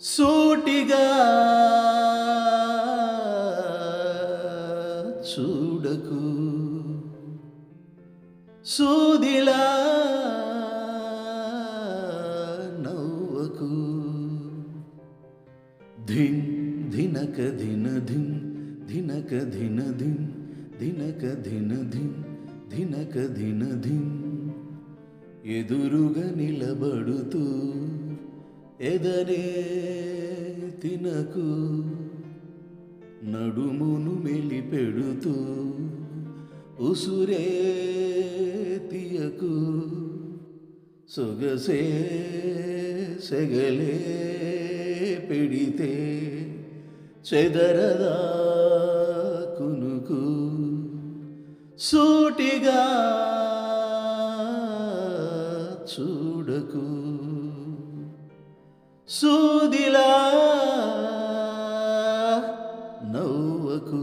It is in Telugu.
సూటిగా చూడకు. సూదిలా నవ్వకు. ధిన్ ధినక ధిన ధిన్ ధినక ధిన ధిన్ ధినక ధిన ధిన్ ధినక ధిన ధిన్. ఎదురుగా నిలబడుతూ ఎదనే తినకు నడుమును మెలిపెడుతూ ఉసురే తీయకు సొగసే సెగలే పెడితే చెదరదా కునుకు సూటిగా చూడకు. ಸೂದಿಲ ನೋವಕು